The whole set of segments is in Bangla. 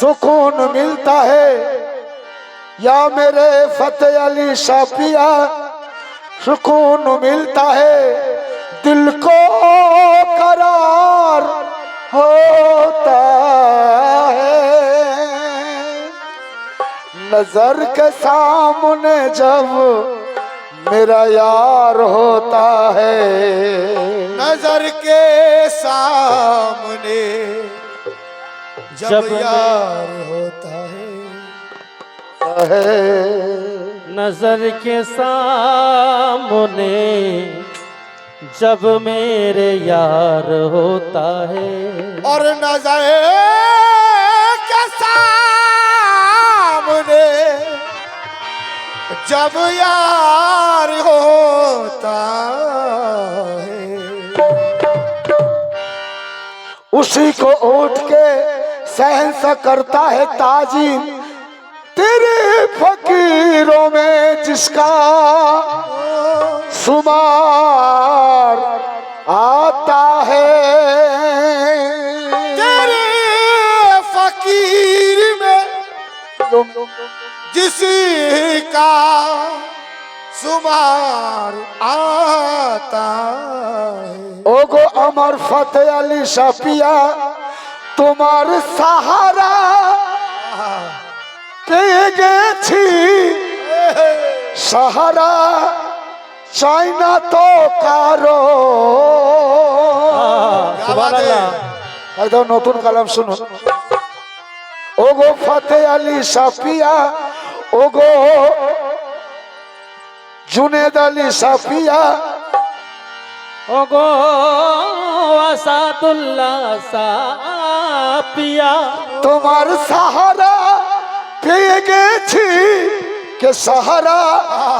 सुकून मिलता है। या मेरे फतेह अली शापिया सुकून मिलता है। दिल को करार होता है। नज़र के सामने जब मेरा यार होता है। नज़र के सामने जब, यार होता है। है नज़र के सामने जब मेरे यार होता है। और नज़र के सामने जब यार होता है। उसी को उठ के सहन सा करता है ताजी तेरे फकीरों में जिसका सुमार आता है। तेरे फकीर में जिस का सुमार आता है। ओगो अमर फतेह अली शापिया তোমার সাহারা পেয়ে গেছি। সাহারা চাই না তো কারও। একদম নতুন কালাম শুনুন। ওগো ফতে আলী সাপিয়া ওগো জুনেদ আলী সাপিয়া ওগো আসাদুল্লাহ সাপিয়া। তোমার সাহারা পেয়ে গেছি কে সাহারা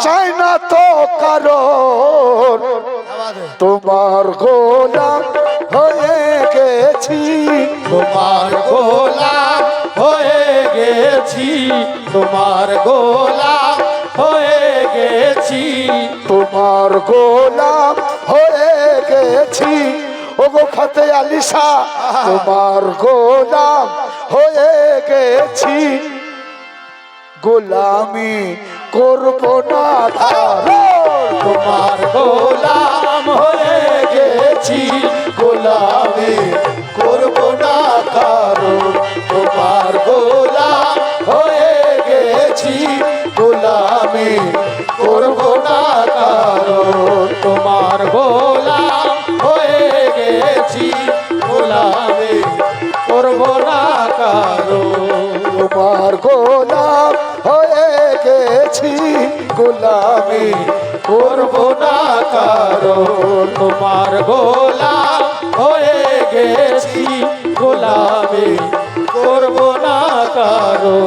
চাই না তো কারও তোমার গোলাম হয়ে গেছি। তোমার গোলাম হয়ে গেছি তোমার গোলাম গেছি। তোমার গোলাম হয়ে গেছি। ওগো ফতে আলিশা, তোমার গোলাম হয়ে গেছি। গোলামি করব না তোমার গোলাম হয়ে গেছি। গোলামি করব না তোমার গোলাম হয়ে গেছি গোলামি করব না কারও তোমার গোলাম হয়ে গেছি, গোলামি করব না কারও তোমার গোলাম হয়ে গেছি, গোলামি করব না কারও তোমার গোলাম হয়ে গেছি, গোলামি করব না কারও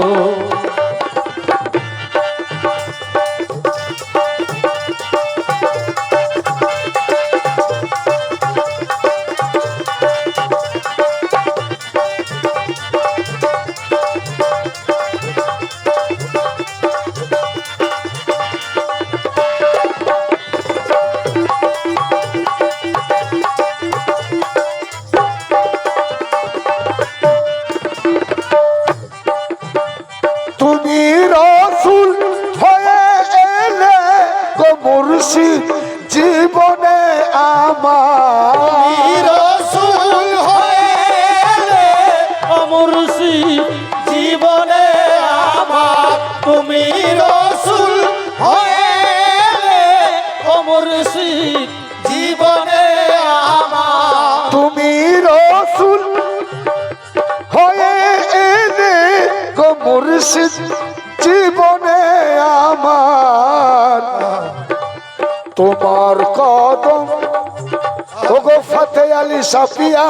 আলী সাফিয়া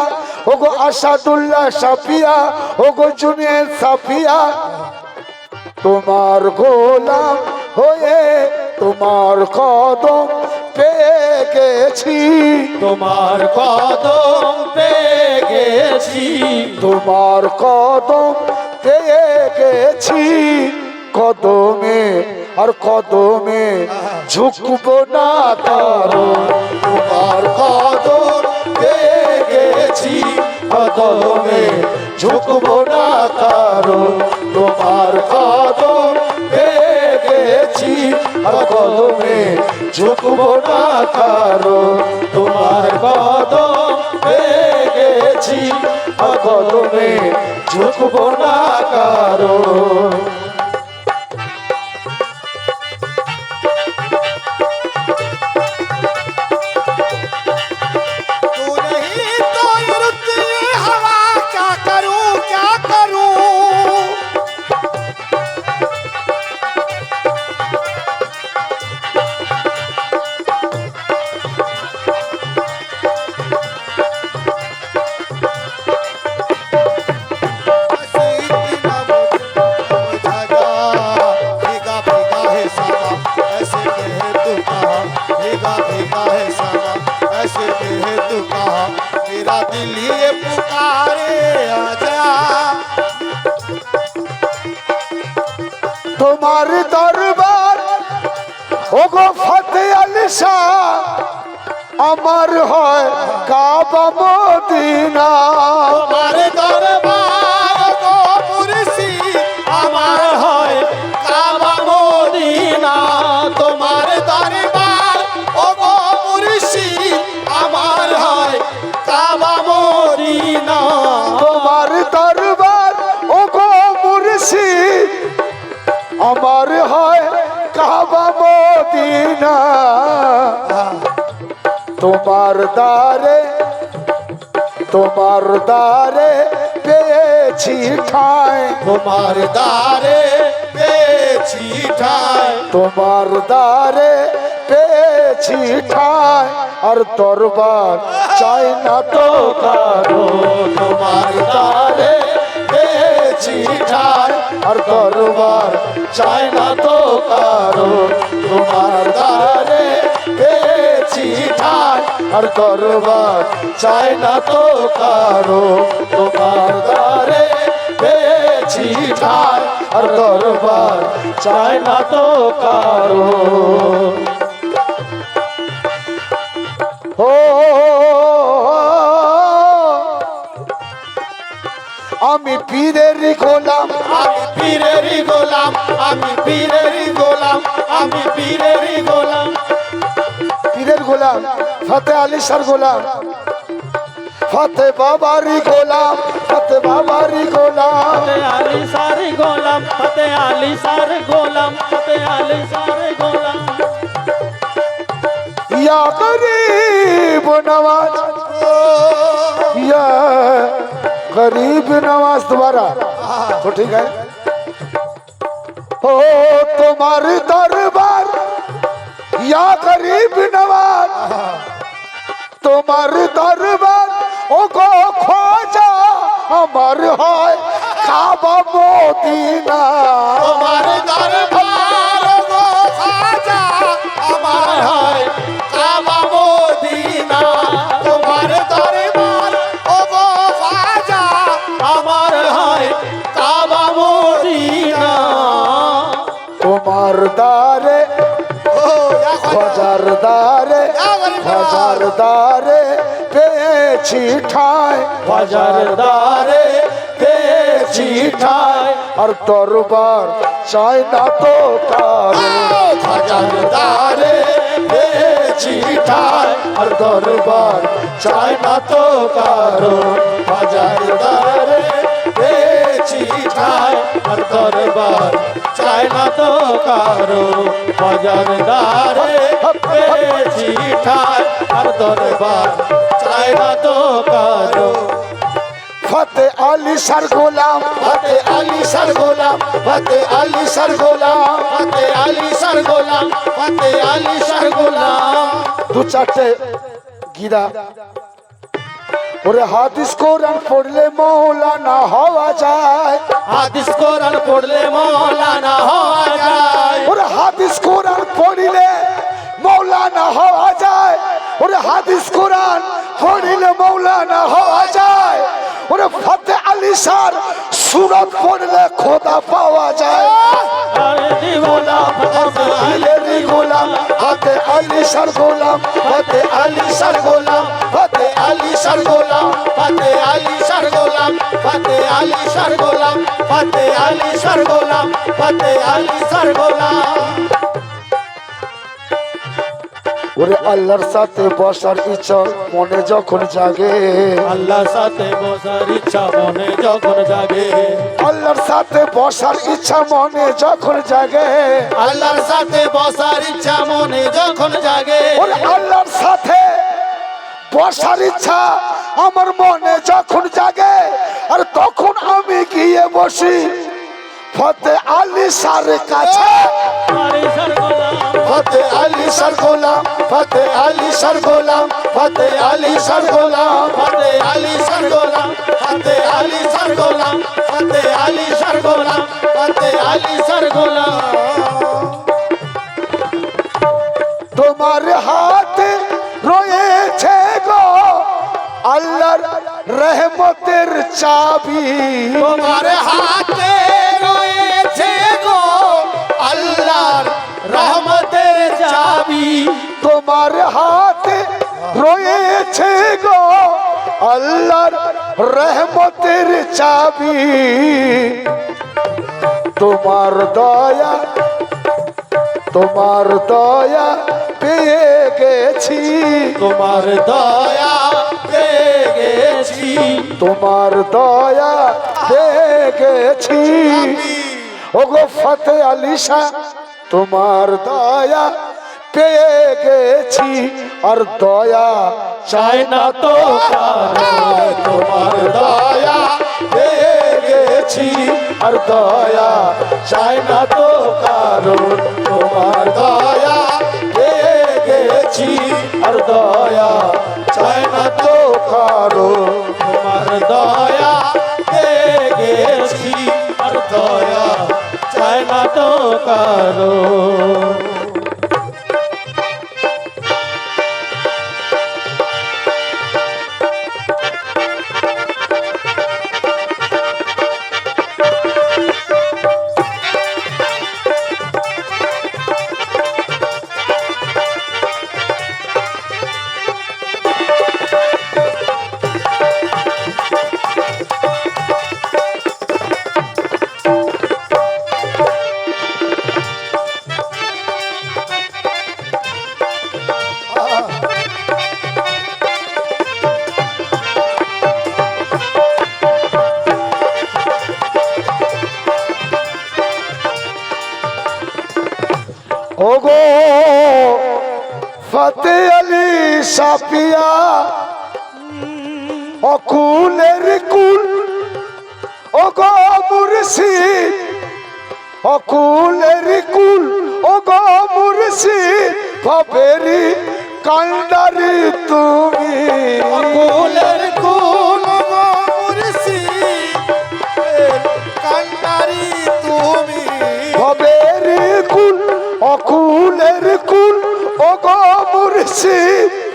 ওগো আসাদুল্লাহ সাফিয়া ওগো জুনিয়র সাফিয়া। তোমার গোলাম হয়ে তোমার কদম পেয়ে গেছি। তোমার কদম পেয়ে গেছি। তোমার কদম পেয়ে গেছি। কদমে আর কদমে ঝুঁকবো না তারো তোমার কদম পেয়েছি কদমে, ঝুঁকবো না কারও তোমার কদম পেয়ে গেছি কদমে, ঝুঁকবো না কারও তোমার কদম পেয়ে গেছি কদমে, ঝুঁকবো না কারও তোমার দরবার। ওগো ফতে আলিশা আমার হয় কাবা মদিনা। তোমার দরবার। মদিনা তোমার দ্বারে তোমার দ্বারে পেয়েছি ঠাঁই। তোমার দ্বারে পেয়েছি ঠাই। তোমার দ্বারে পেয়েছি ঠাঁই। আর দরবার চাই না তো কারও। তোমার দ্বারে পেয়েছি ঠাই। আর দরবার চাই না তো কারও। তোমার পেয়েছি ঠাই। আর করবার চাই না তো কারও। তোমার দ্বারে পেয়েছি ঠাই। আর করবার চাই না তো কারও। गोला फतेह अली सर गोला फतेह बाबा री गोला फतेह बाबा री गोला फतेह अली सर गोला फतेह अली सर गोला फतेह अली सर गोला या गरीब नवाज़ या गरीब नवाज़ दोबारा तो ठीक है ओ तुम्हारे दरबार या करीब नवाज़ তোমার দরবার ও গো খোঁজা আমার হয় খাবা মদিনা। তোমার দরবার খোঁজার দারে খোঁজার দারে পেয়েছি ঠাঁই। বাজার দ্বারে পেয়েছি ঠাই। আর দরবার চাই না তো কারও। বাজার দ্বারে পেয়েছি ঠাই। আর দরবার চাই না তো কারও। বাজার দ্বারে পেয়েছি ঠাই। আর দরবার চাই না তো কারও বাজার দ্বারে পেয়েছি ঠাই আর দরবার চাই না তো কারও। ফতে আলী সার গোলাম ফতে আলী সর গোলাম ফতে আলী সর গোলাম ফতে আলী সর গোলাম ফতে আলী সর গোলাম। দু চারটে গিরা। ওরে হাদিস কোরআন পড়লে মৌলানা হওয়া যায়। হাদিস কোরআন পড়লে মৌলানা হওয়া যায়। ওরে হাদিস কোরআন পড়িলে মৌলানা হওয়া যায়। ওরে হাদিস কোরআন পড়িলে মৌলানা হওয়া যায়। ওরে ফতে আলী সুরত পড়লে খোদা পাওয়া যায়। গোলাম, হাতে আলী সার গোলাম ফতে আলী সর গোলাম ফতে আলী সর গোলাম ফতে আলী সর গোলাম ফতে আলী সর গোলাম ফতে আলী সর গোলাম ফতে আলী গোলাম। ওরে আল্লাহর সাথে বসার ইচ্ছা মনে যখন জাগে। আল্লাহর সাথে বসার ইচ্ছা মনে যখন জাগে। আল্লাহর সাথে বসার ইচ্ছা মনে যখন জাগে। আল্লাহর সাথে বসার ইচ্ছা মনে যখন জাগে। ওরে আল্লাহর সাথে বসার ইচ্ছা আমার মনে যখন জাগে আর তখন আমি গিয়ে বসি। ফতে আলী সার কাছে। ফতে আলী সর গোলাম, ফতে আলী সর গোলাম, ফতে আলী সর গোলাম, ফতে আলী সর গোলাম, ফতে আলী সর গোলাম, ফতে আলী সর গোলাম, ফতে আলী সর গোলাম। তোমার হাতে রয়েছে গো আল্লাহর রহমতের চাবি। তোমার হাতে চাবি তোমার হাতে রয়েছে গো আল্লাহর রহমতের চাবি। তোমার দয়া তোমার দয়া পেয়ে গেছি। তোমার দয়া পেয়ে গেছি। তোমার দয়া পেয়ে গেছি। ওগো ফতে আলিশা তোমার দয়া পেয়ে গেছি, আর দয়া চাই না তো কারও। তোমার দয়া পেয়ে গেছি, আর দয়া চাই না তো কারণ। তোমার দয়া পেয়ে গেছি, আর দয়া চাই না তো কারণ। তোমার দয়া পেয়ে গেছি, আর দয়া চাই না তো কারও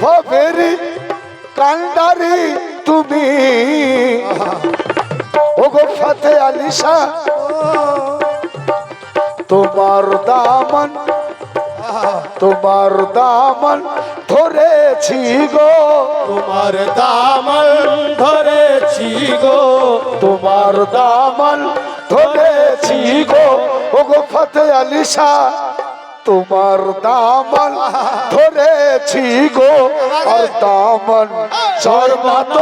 ভবেরি কান্ডারি তুমি। ওগো ফতে আলিশা তোমার দামন তোমার দামন ধরেছি গো। তোমার দামন ধরেছি গো। তোমার দামন ধরেছি গো। ওগো ফতে আলিশা তোমার দামন ধরেছি গো, আর দামন সর্বত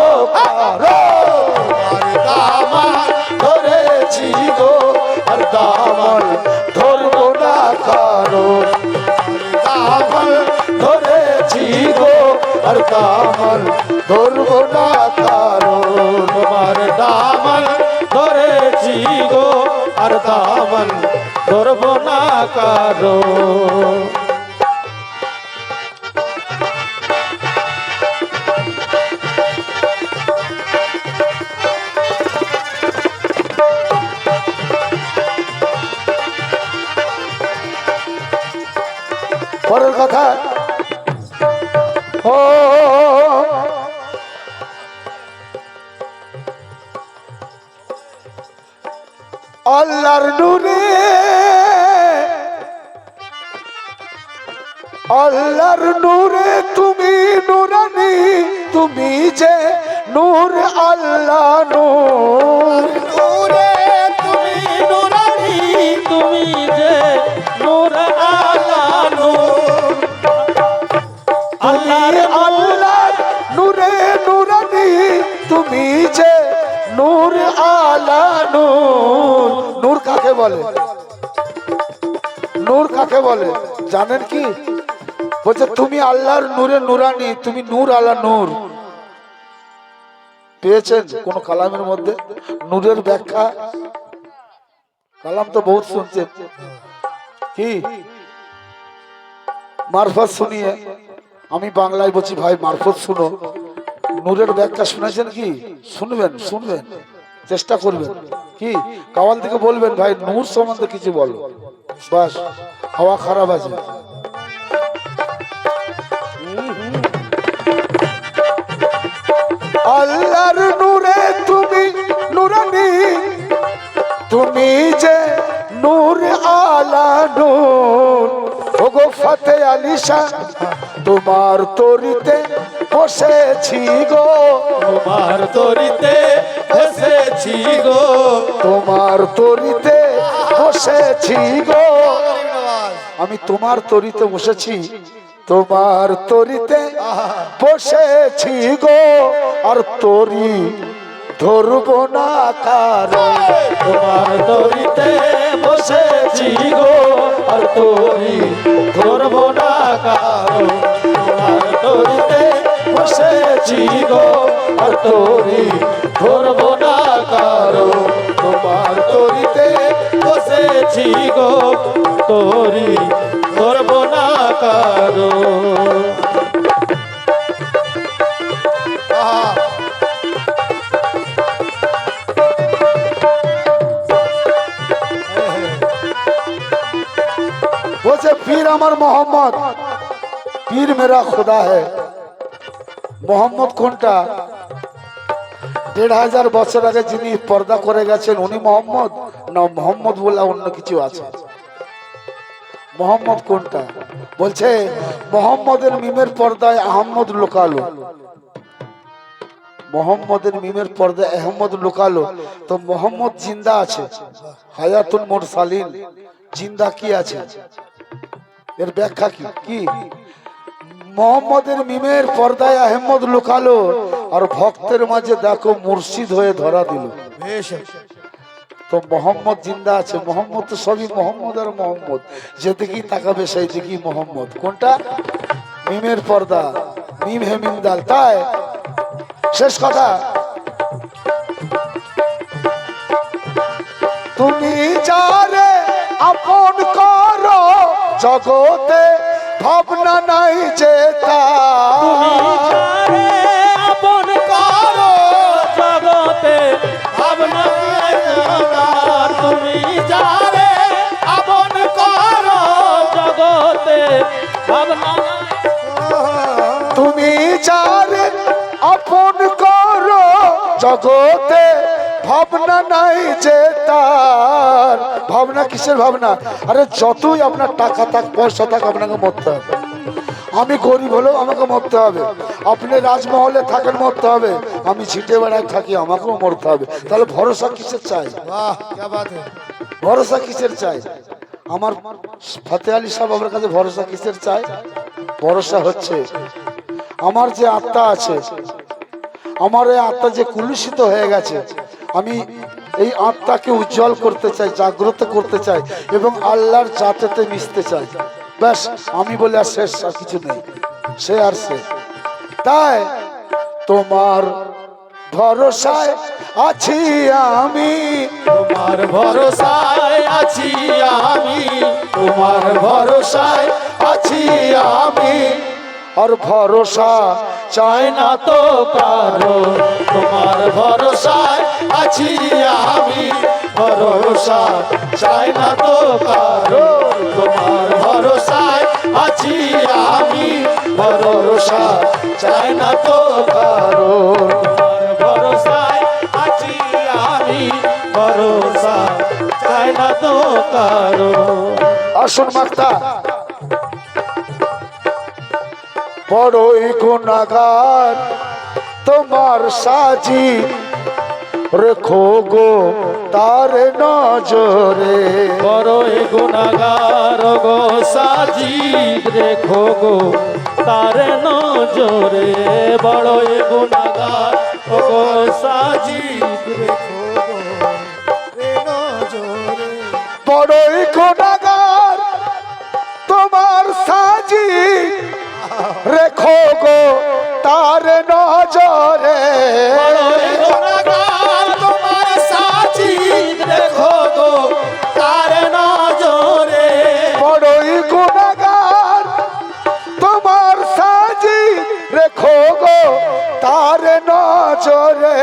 দামন ধরেছি গো, আর দামন ধরবো না কারও। দামন ধরেছি গো, আর দামন ধরবো না ধরব না আল্লাহর নূরে। আল্লাহর নূরে তুমি নুরানি তুমি যে নূর আল্লাহ নূর। নূরে তুমি নুরানি তুমি যে নূর আল্লাহ নূর। আল্লাহর আল্লাহর নূরে নুরানি তুমি যে নূর আল্লাহ নূর। কাকে বলে? নূর কাকে বলে? জানেন কি? বলছে, তুমি আল্লাহর নূরে নুরানি, তুমি নূর আলা নূর। পেয়েছেন কোন কালামের মধ্যে? নূরের ব্যাখ্যা? কালাম তো বহুত শুনছেন কি? মারফত শুনিয়ে, আমি বাংলায় বলছি, ভাই, মারফত শুনো। নূরের ব্যাখ্যা শুনেছেন কি? শুনবেন শুনবেন। চেষ্টা করবেন। কি? কাওয়াল থেকে বলবেন, ভাই, নূর সম্বন্ধে কিছু বলো। বাস, হাওয়া খারাপ আছে। আল্লাহর নূরে তুমি নুরানি, তুমি যে নূর আলা নূর ওগো ফতে আলিশা তোমার তরিতে বসেছি গো। তোমার তরিতে এসেছি গো। তোমার তরিতে বসেছি গো। আমি তোমার তরিতে বসেছি তোমার তরিতে বসেছি গো। আর তরি ধরবো না কারও। তোমার তরিতে বসেছি গো আর তরি ধরবো না কারও। তোমার তরিতে বসেছি গো আর তোরি ধরবো না কারও। তোমার তরিতে বসেছি গো তোরি ধরবো না কারও। বলছে পীর আমার মোহাম্মদ। পীর মেরা খোদা है মোহাম্মদ কোনটা? দেড় হাজার বছর আগে যিনি পর্দা করে গেছেন, উনি মোহাম্মদ? না, মোহাম্মদ বলে অন্য কিছু আছে। মোহাম্মদ কোনটা? বলছে, মোহাম্মদের মিমের পর্দায় আহম্মদ লোকালো। মোহাম্মদের মিমের পর্দায় আহম্মদ লোকালো। তো মোহাম্মদ জিন্দা আছে। হায়াতুল মোরসালিন। জিন্দা কি আছে? এর ব্যাখ্যা কি? কি? মোহাম্মদের মিমের পর্দায় আহমদ লুকালো আর ভক্তের মাঝে দেখো মুর্শিদ হয়ে ধরা দিল। তো মোহাম্মদ জিন্দা আছে মোহাম্মদ তো সবই মোহাম্মদ আর মোহাম্মদ। যেদিকেই তাকাবে সেই দিকেই মোহাম্মদ। কোনটা? মিমের পর্দা। মিম হে মিম দাল। তাই? শেষ কথা। তুমি যারে আপন করো জগতে ভাবনা নাই যারে আপন করো জগতে ভাবনা তুমি যারে আপন করো জগতে ভাবনা তুমি যারে আপন করো জগতে ভাবনা নাই যে তার। ভাবনা কিসের ভাবনা? আরে যতই আপনার টাকা থাক পয়সা থাক আপনাকে মরতে হবে। আমি গরিব হলেও আমাকে মরতে হবে। আপনি রাজমহলে থাকেন মরতে হবে। আমি ছিটে বেড়ায় থাকি আমাকেও মরতে হবে। তাহলে ভরসা কিসের চাই? ভরসা কিসের চাই? আমার ফতে আলী সাহেব আমার কাছে ভরসা কিসের চাই? ভরসা হচ্ছে আমার যে আত্মা আছে আমার এই আত্মা যে কুলুষিত হয়ে গেছে আমি এই আত্মাকে উজ্জ্বল করতে চাই জাগ্রত করতে চাই এবং আল্লাহর জাতেতে মিশতে চাই। ব্যাস আমি বলে আর শেষ আর কিছু নেই। সে আর সে। তাই তোমার ভরসায় আছি আমি। তোমার ভরসায় আছি আমি। তোমার ভরসায় আছি আমি। আর ভরসা চাই না তো কারও। তোমার ভরসায় আছি আমি। ভরসা চাই না তো কারও। তোমার ভরসায় আছি আমি। ভরসা চাই না তো তোমার ভরসায় আছি আমি। ভরসা চাই না তো কারও। আসুন মাক্তা বড়ই গুণাগার। তোমার সাজি রেখো গো তার নজরে। বড়ই গুণাগার গো সাজি রেখো গো তার নজরে। বড়ই গুণাগার গো সাজি রেখো গো বড়ই কোনাগার তোমার সাজি রেখো গো তার নজরে। তোমার সাচি দেখো গো তার নজরে। বড়ই গুণাগার তোমার সাজি রেখো গো তার নজরে।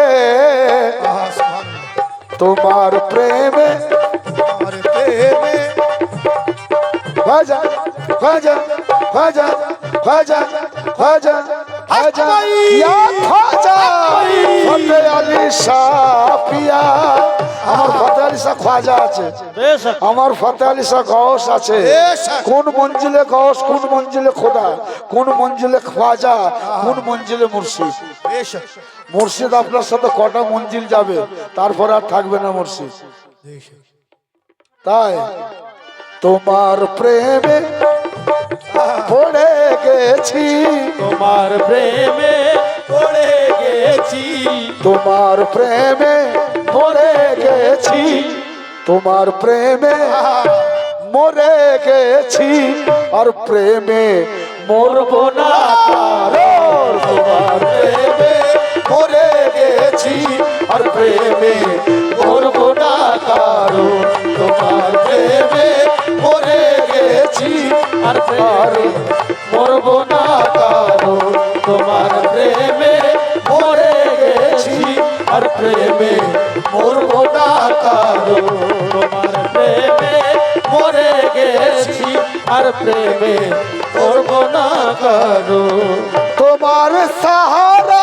তোমার প্রেমে প্রেমে। খাজা খাজা খাজা খাজা খাজা খাজা ইয়া খাজা ফতে আলী শাহ পিয়া আমার ফতে আলী শাহ খাজা আছে। আমার ফতে আলী শাহ গস আছে। কোন মঞ্জিলে গস কোন মঞ্জিলে খোদা কোন মঞ্জিলে খাজা কোন মঞ্জিলে মুর্শিদ। মুর্শিদ আপনার সাথে কটা মঞ্জিল যাবে তারপর আর থাকবে না মুর্শিদ। তাই তোমার প্রেমে পড়ে গেছি তোমার প্রেমে পড়ে গেছি। তোমার প্রেমে পড়ে গেছি। তোমার প্রেমে মরে গেছি। আর প্রেমে মরবো না তোমার প্রেমে মরে গেছি। আর প্রেমে মরবো না কারও। তোমার প্রেমে মরে গেছি আর প্রেমে মরবো না কারও। তোমার প্রেমে মরে গেছি আর প্রেমে মরবো না কারও। তোমার প্রেমে মরে গেছি আর প্রেমে করব না কারও। তোমার সাহারা